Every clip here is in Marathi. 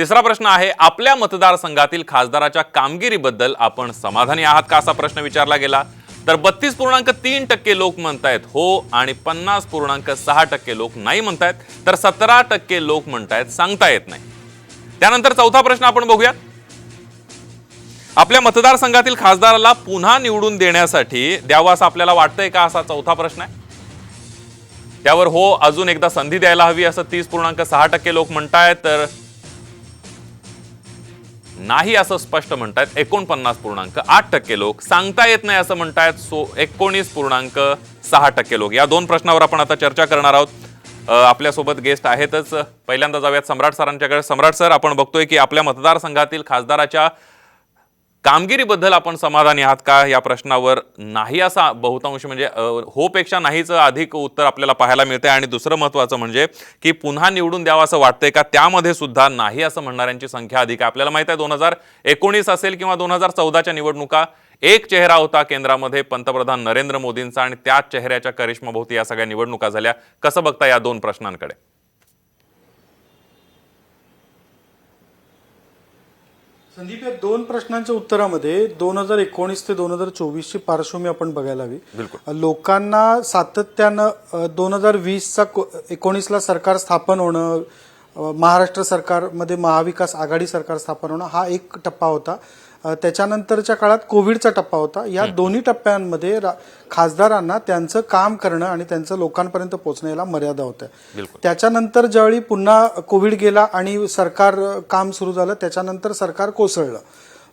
तिसरा प्रश्न आहे आपल्या मतदारसंघातील खासदाराच्या कामगिरीबद्दल आपण समाधानी आहात का असा प्रश्न विचारला गेला? तर बत्तीस पूर्णांक तीन टक्के लोक म्हणतायत हो आणि पन्नास पूर्णांक सहा टक्के लोक नाही म्हणतायत तर सतरा टक्के लोक म्हणतायत सांगता येत नाही. त्यानंतर चौथा प्रश्न आपण बघूया. आपल्या मतदारसंघातील खासदाराला पुन्हा निवडून देण्यासाठी द्यावा असं आपल्याला वाटतंय का असा चौथा प्रश्न आहे? त्यावर हो अजून एकदा संधी द्यायला हवी असं तीस पूर्णांक सहा टक्के लोक म्हणतायत तर नाही असं स्पष्ट म्हणतायत. एकोणपन्नास पूर्णांक आठ टक्के लोक. सांगता येत नाही असं म्हणतायत. सो एकोणीस पूर्णांक सहा टक्के लोक. या दोन प्रश्नावर आपण आता चर्चा करणार आहोत. आपल्यासोबत गेस्ट आहेतच. पहिल्यांदा जाऊयात सम्राट सरांच्याकडे. सम्राट सर आपण बघतोय की आपल्या मतदारसंघातील खासदाराच्या कामगिरीबद्दल आपण समाधानी आहात का? या प्रश्नावर नाही असा बहुतांश म्हणजे होपेक्षा नाहीच अधिक उत्तर आपल्याला पाहायला मिळते आणि दुसरं महत्त्वाचं म्हणजे की पुन्हा निवडून द्यावं असं वाटतंय का? त्यामध्ये सुद्धा नाही असं म्हणणाऱ्यांची संख्या अधिक आहे. आपल्याला माहीत आहे दोन हजार एकोणीस असेल किंवा दोन हजार चौदाच्या निवडणुका एक चेहरा होता केंद्रामध्ये पंतप्रधान नरेंद्र मोदींचा आणि त्याच चेहऱ्याच्या करिश्माभोवती या सगळ्या निवडणुका झाल्या. कसं बघता या दोन प्रश्नांकडे? संदीप या दोन प्रश्नांच्या उत्तरामध्ये दोन हजार एकोणीस ते दोन हजार चोवीसची पार्श्वभूमी आपण बघायला हवी बिलकुल. लोकांना सातत्यानं दोन हजार वीसचा एकोणीसला सरकार स्थापन होणं महाराष्ट्र सरकारमध्ये महाविकास आघाडी सरकार स्थापन होणं हा एक टप्पा होता त्याच्यानंतरच्या काळात कोविडचा टप्पा होता. या दोन्ही टप्प्यांमध्ये खासदारांना त्यांचं काम करणं आणि त्यांचं लोकांपर्यंत पोहोचणं याला मर्यादा होत्या. त्याच्यानंतर ज्यावेळी पुन्हा कोविड गेला आणि सरकार काम सुरू झालं त्याच्यानंतर सरकार कोसळलं.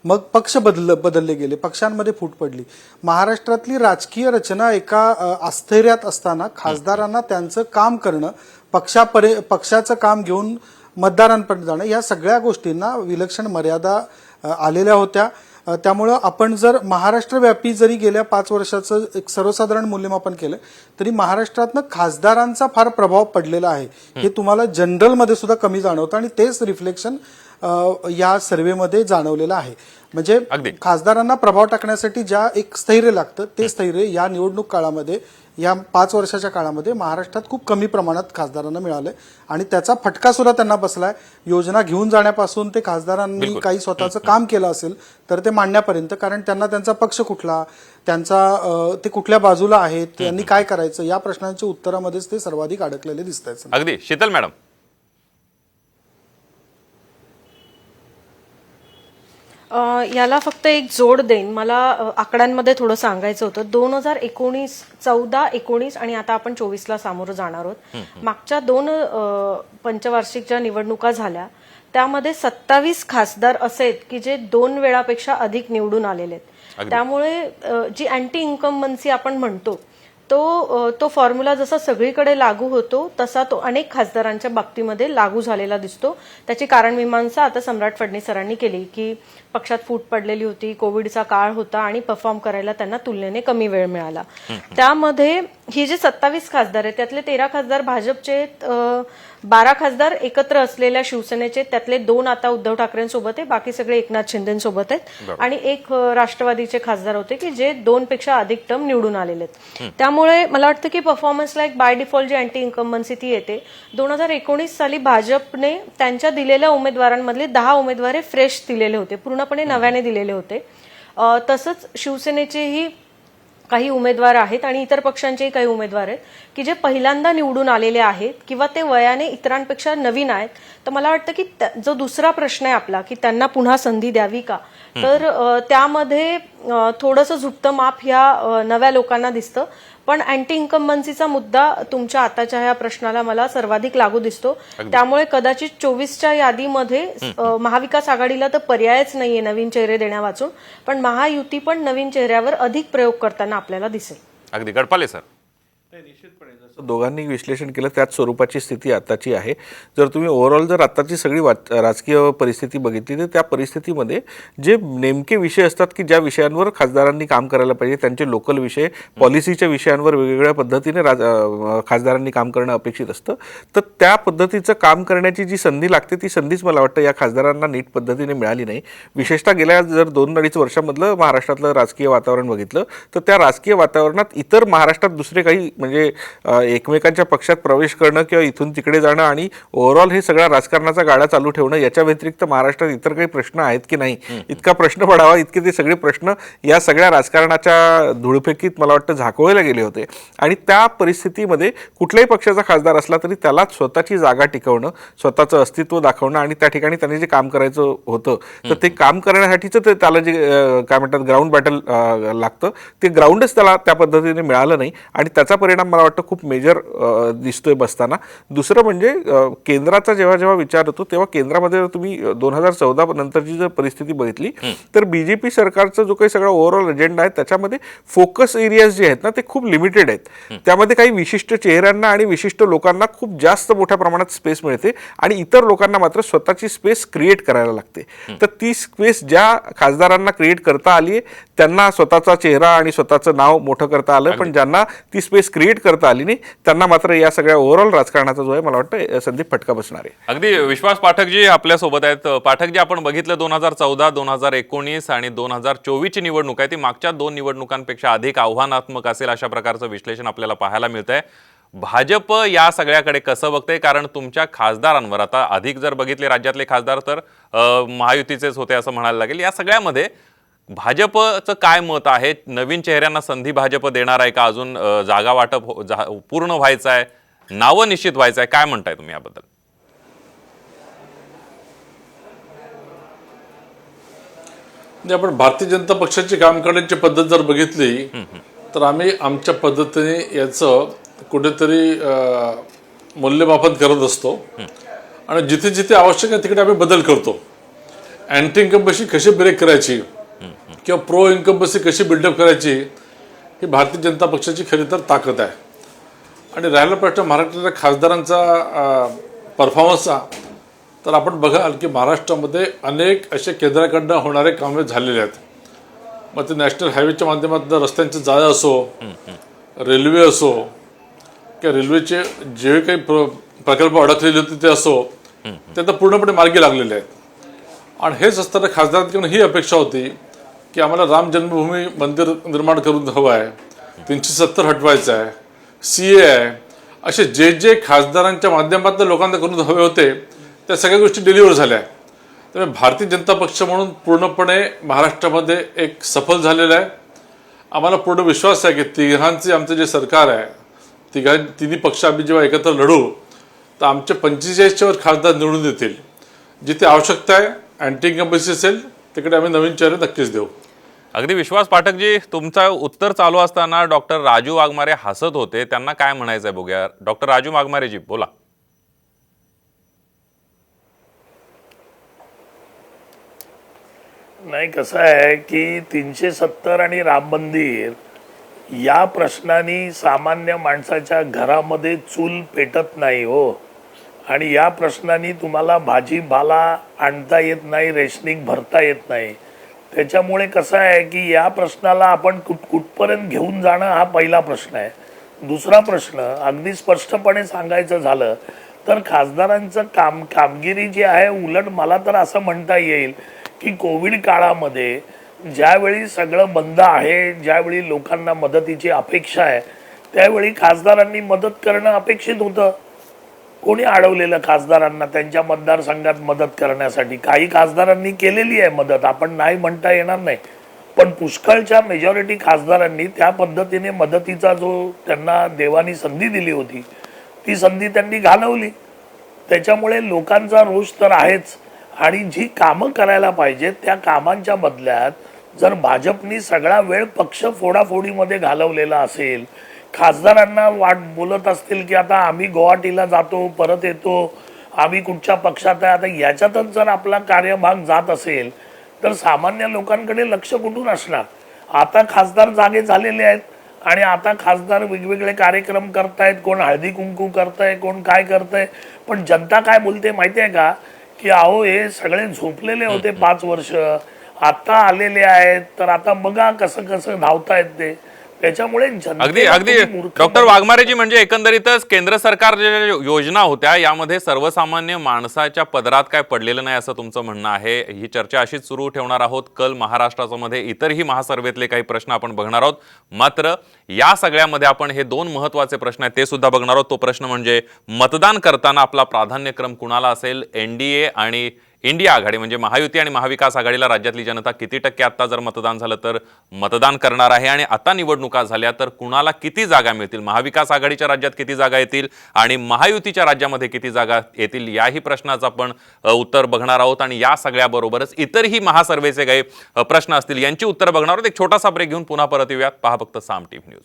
मग पक्ष बदल बदलले गेले. पक्षांमध्ये फूट पडली. महाराष्ट्रातली राजकीय रचना एका अ, अस्थिर्यात असताना खासदारांना त्यांचं काम करणं पक्षापरे पक्षाचं काम घेऊन मतदारांपर्यंत जाणं या सगळ्या गोष्टींना विलक्षण मर्यादा आलेल्या होत्या. त्यामुळं आपण जर महाराष्ट्रव्यापी जरी गेल्या पाच वर्षाचं एक सर्वसाधारण मूल्यमापन केलं तरी महाराष्ट्रातनं खासदारांचा फार प्रभाव पडलेला आहे. हे तुम्हाला जनरलमध्ये सुद्धा कमी जाणवतं आणि तेच रिफ्लेक्शन या सर्व्हेमध्ये जाणवलेलं आहे. म्हणजे. खासदारांना प्रभाव टाकण्यासाठी ज्या एक स्थैर्य लागतं ते स्थैर्य या निवडणूक काळामध्ये या पाच वर्षाच्या काळामध्ये महाराष्ट्रात खूप कमी प्रमाणात खासदारांना मिळालंय. आणि त्याचा फटका सुद्धा त्यांना बसलाय. योजना घेऊन जाण्यापासून ते खासदारांनी काही स्वतःचं काम केलं असेल तर ते मांडण्यापर्यंत कारण त्यांना त्यांचा पक्ष कुठला त्यांचा ते कुठल्या बाजूला आहेत त्यांनी काय करायचं या प्रश्नांच्या उत्तरामध्येच ते सर्वाधिक अडकलेले दिसत आहेत अगदी. शीतल मॅडम. याला फक्त एक जोड देईन. मला आकड्यांमध्ये थोडं सांगायचं होतं. दोन हजार एकोणीस चौदा एकोणीस आणि आता आपण चोवीसला सामोरं जाणार आहोत. मागच्या दोन पंचवार्षिक ज्या निवडणुका झाल्या. त्यामध्ये सत्तावीस खासदार असे आहेत की जे दोन वेळापेक्षा अधिक निवडून आलेले आहेत. त्यामुळे जी अँटी इन्कम्बन्सी आपण म्हणतो तो तो फॉर्म्युला जसा सगळीकडे लागू होतो तसा तो अनेक खासदारांच्या बाबतीमध्ये लागू झालेला दिसतो. त्याची कारणमीमांसा आता सम्राट फडणवीस सरांनी केली की पक्षात फूट पडलेली होती कोविडचा काळ होता आणि परफॉर्म करायला त्यांना तुलनेने कमी वेळ मिळाला. त्यामध्ये ही जे सत्तावीस खासदार आहेत त्यातले तेरा खासदार भाजपचे बारा खासदार एकत्र असलेल्या शिवसेनेचे. त्यातले दोन आता उद्धव ठाकरेंसोबत आहे बाकी सगळे एकनाथ शिंदेसोबत आहेत. आणि एक राष्ट्रवादीचे खासदार होते की जे दोन पेक्षा अधिक टर्म निवडून आलेले आहेत. त्यामुळे मला वाटतं की परफॉर्मन्सला एक बाय डिफॉल्ट जी अँटी इन्कम्बन्सी ती येते. दोन हजार एकोणीस साली भाजपने त्यांच्या दिलेल्या उमेदवारांमधले दहा उमेदवार फ्रेश दिलेले होते पूर्णपणे नव्याने दिलेले होते. तसंच शिवसेनेचेही काही उमेदवार आहेत आणि इतर पक्षांचेही काही उमेदवार आहेत की जे पहिल्यांदा निवडून आलेले आहेत किंवा ते वयाने इतरांपेक्षा नवीन आहेत. तर मला वाटतं की जो दुसरा प्रश्न आहे आपला की त्यांना पुन्हा संधी द्यावी का? तर त्यामध्ये थोडंसं झुकतं माप ह्या नव्या लोकांना दिसतं. पण अँटी इन्कम्बन्सीचा मुद्दा तुमच्या आताच्या ह्या प्रश्नाला मला सर्वाधिक लागू दिसतो. त्यामुळे कदाचित चोवीसच्या यादीमध्ये महाविकास आघाडीला तर पर्यायच नाहीये नवीन चेहरे देण्या वाचून पण महायुती पण नवीन चेहऱ्यावर अधिक प्रयोग करताना आपल्याला दिसेल. अगदी. गडपाले सर. निश्चितपणे जसं दोघांनी विश्लेषण केलं त्याच स्वरूपाची स्थिती आताची आहे. जर तुम्ही ओव्हरऑल जर आताची सगळी वाच राजकीय परिस्थिती बघितली तर त्या परिस्थितीमध्ये जे नेमके विषय असतात की ज्या विषयांवर खासदारांनी काम करायला पाहिजे त्यांचे लोकल विषय पॉलिसीच्या विषयांवर वेगवेगळ्या पद्धतीने राज खासदारांनी काम करणं अपेक्षित असतं. तर त्या पद्धतीचं काम करण्याची जी संधी लागते ती संधीच मला वाटतं या खासदारांना नीट पद्धतीने मिळाली नाही. विशेषतः गेल्या जर दोन अडीच वर्षामधलं महाराष्ट्रातलं राजकीय वातावरण बघितलं तर त्या राजकीय वातावरणात इतर महाराष्ट्रात दुसरे काही म्हणजे एकमेकांच्या पक्षात प्रवेश करणं किंवा इथून तिकडे जाणं आणि ओव्हरऑल हे सगळ्या राजकारणाचा गाडा चालू ठेवणं याच्या व्यतिरिक्त महाराष्ट्रात इतर काही प्रश्न आहेत की नाही? इतका प्रश्न पडावा इतके ते सगळे प्रश्न या सगळ्या राजकारणाच्या धुळफेकीत मला वाटतं झाकवायला गेले होते. आणि त्या परिस्थितीमध्ये कुठल्याही पक्षाचा खासदार असला तरी त्याला स्वतःची जागा टिकवणं स्वतःचं अस्तित्व दाखवणं आणि त्या ठिकाणी त्याने जे काम करायचं होतं तर ते काम करण्यासाठीच ते त्याला जे काय म्हणतात ग्राउंड बॅटल लागतं. ते ग्राउंडच त्याला त्या पद्धतीने मिळालं नाही आणि त्याचा परिणाम मला वाटतं खूप मेजर दिसतोय बसताना. दुसरं म्हणजे केंद्राचा जेव्हा जेव्हा विचार होतो तेव्हा केंद्रामध्ये जर तुम्ही दोन हजार चौदा नंतरची जर परिस्थिती बघितली तर बीजेपी सरकारचा जो काही सगळा ओव्हरऑल अजेंडा आहे त्याच्यामध्ये फोकस एरियाज जे आहेत ना ते खूप लिमिटेड आहेत. त्यामध्ये काही विशिष्ट चेहऱ्यांना आणि विशिष्ट लोकांना खूप जास्त मोठ्या प्रमाणात स्पेस मिळते आणि इतर लोकांना मात्र स्वतःची स्पेस क्रिएट करायला लागते. तर ती स्पेस ज्या खासदारांना क्रिएट करता आली आहे त्यांना स्वतःचा चेहरा आणि स्वतःचं नाव मोठं करता आलं पण ज्यांना ती स्पेस क्रिएट करता आली नाही त्यांना मात्र या सगळ्या ओव्हरऑल राजकारणाचा जो आहे मला वाटतं संदीप फटका बसणार आहे. अगदी विश्वास पाठकजी आपल्यासोबत आहेत पाठकजी आपण बघितलं दोन हजार चौदा दोन हजार एकोणीस आणि दोन हजार चोवीसची निवडणूक आहे. ती मागच्या दोन निवडणुकांपेक्षा अधिक आव्हानात्मक असेल अशा प्रकारचं विश्लेषण आपल्याला पाहायला मिळत आहे भाजप या सगळ्याकडे कसं बघते कारण तुमच्या खासदारांवर आता अधिक जर बघितले राज्यातले खासदार तर महायुतीचेच होते असं म्हणायला लागेल. या सगळ्यामध्ये भाजपचं काय मत आहे? नवीन चेहऱ्यांना संधी भाजप देणार आहे का? अजून जागा वाटप हो- जा- पूर्ण व्हायचं आहे नावं निश्चित व्हायचं आहे काय म्हणताय तुम्ही याबद्दल? आपण भारतीय जनता पक्षाची काम करण्याची पद्धत जर बघितली तर आम्ही आमच्या पद्धतीने याचं कुठेतरी मूल्यमापन करत असतो. आणि जिथे जिथे आवश्यक आहे तिकडे आम्ही बदल करतो. अँटी इन्कम्बसी कशी ब्रेक करायची? किंवा प्रो इन्कम्बसी कशी बिल्डअप करायची ही भारतीय जनता पक्षाची खरी तर ताकद आहे. आणि राहिला प्रश्न महाराष्ट्राच्या खासदारांचा परफॉर्मन्सचा तर आपण बघाल की महाराष्ट्रामध्ये अनेक असे केंद्राकडनं होणारे कामे झालेले आहेत. मग ते नॅशनल हायवेच्या माध्यमातून रस्त्यांचे जाळं असो रेल्वे असो किंवा रेल्वेचे जे काही प्र प्रकल्प अडकलेले होते ते असो ते आता पूर्णपणे मार्गी लागलेले आहेत. आणि हेच असताना खासदारांकडून ही अपेक्षा होती की आम्हाला राम जन्मभूमी मंदिर निर्माण करून हवं आहे. तीनशे सत्तर हटवायचं आहे. सी ए आहे. असे जे जे खासदारांच्या माध्यमातून लोकांना करून हवे होते त्या सगळ्या गोष्टी डिलिव्हर झाल्या. त्यामुळे भारतीय जनता पक्ष म्हणून पूर्णपणे महाराष्ट्रामध्ये एक सफल झालेलं आहे. आम्हाला पूर्ण विश्वास आहे की तिघांचे आमचं जे सरकार आहे तिघां तिन्ही पक्ष आम्ही जेव्हा एकत्र लढू तर आमचे पंचेचाळीसच्यावर खासदार निवडून येतील जिथे आवश्यकता आहे अँटी इन्कम्बसी असेल तिकडे आम्ही नवीन चेहरे नक्कीच देऊ. अगदी विश्वास पाठकजी तुमचं उत्तर चालू असताना डॉक्टर राजू वाघमारे हसत होते. त्यांना काय म्हणायचं आहे बघूया. डॉक्टर राजू वाघमारेजी बोला. नाही कसं आहे की तीनशे सत्तर आणि राम मंदिर या प्रश्नाने सामान्य माणसाच्या घरामध्ये चूल पेटत नाही हो. आणि या प्रश्नाने तुम्हाला भाजीपाला आणता येत नाही रेशनिंग भरता येत नाही. त्याच्यामुळे कसं आहे की या प्रश्नाला आपण कुठ कुठपर्यंत घेऊन जाणं हा पहिला प्रश्न आहे. दुसरा प्रश्न अगदी स्पष्टपणे सांगायचं झालं तर खासदारांचं काम कामगिरी जी आहे उलट मला तर असं म्हणता येईल की कोविड काळामध्ये ज्यावेळी सगळं बंद आहे ज्यावेळी लोकांना मदतीची अपेक्षा आहे त्यावेळी खासदारांनी मदत करणं अपेक्षित होतं. कोणी अडवलेलं खासदारांना त्यांच्या मतदारसंघात मदत करण्यासाठी? काही खासदारांनी केलेली आहे मदत. आपण नाही म्हणता येणार नाही. पण पुष्कळच्या मेजॉरिटी खासदारांनी त्या पद्धतीने मदतीचा जो त्यांना देवानी संधी दिली होती ती संधी त्यांनी घालवली. त्याच्यामुळे लोकांचा रोष तर आहेच. आणि जी कामं करायला पाहिजेत त्या कामांच्या बदल्यात जर भाजपनी सगळा वेळ पक्ष फोडाफोडीमध्ये घालवलेला असेल खासदारांना वाट बोलत असतील की आता आम्ही गुवाहाटीला जातो परत येतो आम्ही कुठच्या पक्षात आहे आता याच्यातच जर आपला कार्यभाग जात असेल तर सामान्य लोकांकडे लक्ष कुठून असणार? आता खासदार जागे झालेले आहेत आणि आता खासदार वेगवेगळे कार्यक्रम करतायत कोण हळदी कुंकू करतंय कोण काय करतंय पण जनता काय बोलते माहिती आहे का? की अहो हे सगळे झोपलेले होते पाच वर्ष आता आलेले आहेत तर आता बघा कसं कसं धावतायत ते. त्याच्यामुळे अगदी अगदी. डॉक्टर. वाघमारेजी म्हणजे एकंदरीतच केंद्र सरकार ज्या योजना होत्या यामध्ये सर्वसामान्य माणसाच्या पदरात काय पडलेलं नाही असं तुमचं म्हणणं आहे. ही चर्चा अशीच सुरू ठेवणार आहोत. कल महाराष्ट्राच्या मध्ये इतरही महासर्वेतले काही प्रश्न आपण बघणार आहोत. मात्र या सगळ्यामध्ये आपण हे दोन महत्त्वाचे प्रश्न आहेत ते सुद्धा बघणार आहोत. तो प्रश्न म्हणजे मतदान करताना आपला प्राधान्यक्रम कुणाला असेल? एनडीए आणि इंडिया आघाडी म्हणजे महायुती आणि महाविकास आघाडीला राज्यातली जनता किती टक्के आता जर मतदान झालं तर मतदान करणार आहे? आणि आता निवडणुका झाल्या तर कुणाला किती जागा मिळतील? महाविकास आघाडीच्या राज्यात किती जागा येतील? आणि महायुतीच्या राज्यामध्ये किती जागा येतील? याही प्रश्नाचं आपण उत्तर बघणार आहोत. आणि या सगळ्याबरोबरच इतरही महासर्वेचे काही प्रश्न असतील यांची उत्तर बघणार आहोत. एक छोटासा ब्रेक घेऊन पुन्हा परत येऊयात. पहा फक्त साम टीव्ही न्यूज.